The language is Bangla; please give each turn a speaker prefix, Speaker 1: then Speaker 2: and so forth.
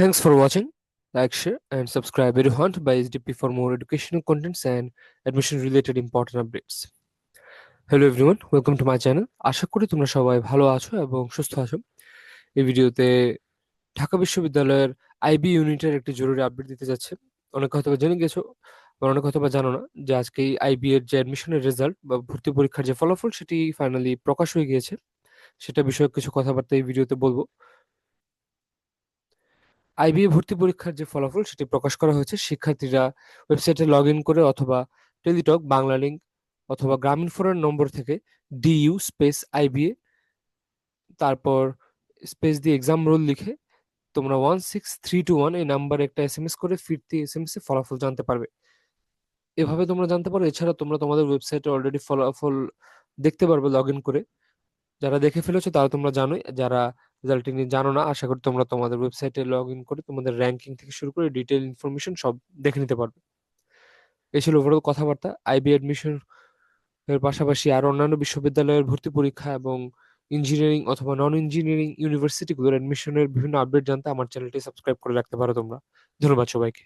Speaker 1: Thanks for watching. Like, share, and subscribe. Very hunt by SDP for more educational contents and admission related important updates. Hello everyone welcome to my channel আশা করি তোমরা সবাই ভালো আছো এবং সুস্থ আছো। এই ভিডিওতে ঢাকা বিশ্ববিদ্যালয়ের আইবি ইউনিটের একটি জরুরি আপডেট দিতে যাচ্ছে। অনেক হয়তো জেনে গেছো বা অনেক হয়তো জানো না যে আজকে আইবি এর যে অ্যাডমিশনের রেজাল্ট বা ভর্তি পরীক্ষার যে ফলাফল সেটি ফাইনালি প্রকাশ হয়ে গিয়েছে। সেটা বিষয়ে কিছু কথাবার্তা এই ভিডিওতে বলব। আইবিএ ভর্তি পরীক্ষার যে ফলাফল সেটি প্রকাশ করা হয়েছে। শিক্ষার্থীরা ওয়েবসাইটে লগ ইন করে অথবা টেলিটক, বাংলা লিঙ্ক অথবা গ্রামীণ ফোনের নম্বর থেকে ডিইউ স্পেস আইবিএ, তারপর স্পেস দিয়ে এক্সাম রোল লিখে তোমরা one six three two one এই নাম্বারে একটা এস এম এস করে ফিরতি এস এম এস এ ফলাফল জানতে পারবে। এভাবে তোমরা জানতে পারো। এছাড়া তোমরা তোমাদের ওয়েবসাইটে অলরেডি ফলাফল দেখতে পারবে লগ ইন করে। যারা দেখে ফেলেছো তারা তোমরা জানোই, যারা রেজাল্টটি নিয়ে জানো না, আশা করি তোমরা তোমাদের ওয়েবসাইটে লগ ইন করে তোমাদের র্যাঙ্কিং থেকে শুরু করে ডিটেল ইনফরমেশন সব দেখে নিতে পারবে। এই ছিল ওভারঅল কথাবার্তা। আইবি অ্যাডমিশন এর পাশাপাশি আর অন্যান্য বিশ্ববিদ্যালয়ের ভর্তি পরীক্ষা এবং ইঞ্জিনিয়ারিং অথবা নন ইঞ্জিনিয়ারিং ইউনিভার্সিটিগুলোর অ্যাডমিশনের বিভিন্ন আপডেট জানতে আমার চ্যানেলটি সাবস্ক্রাইব করে রাখতে পারো তোমরা। ধন্যবাদ সবাইকে।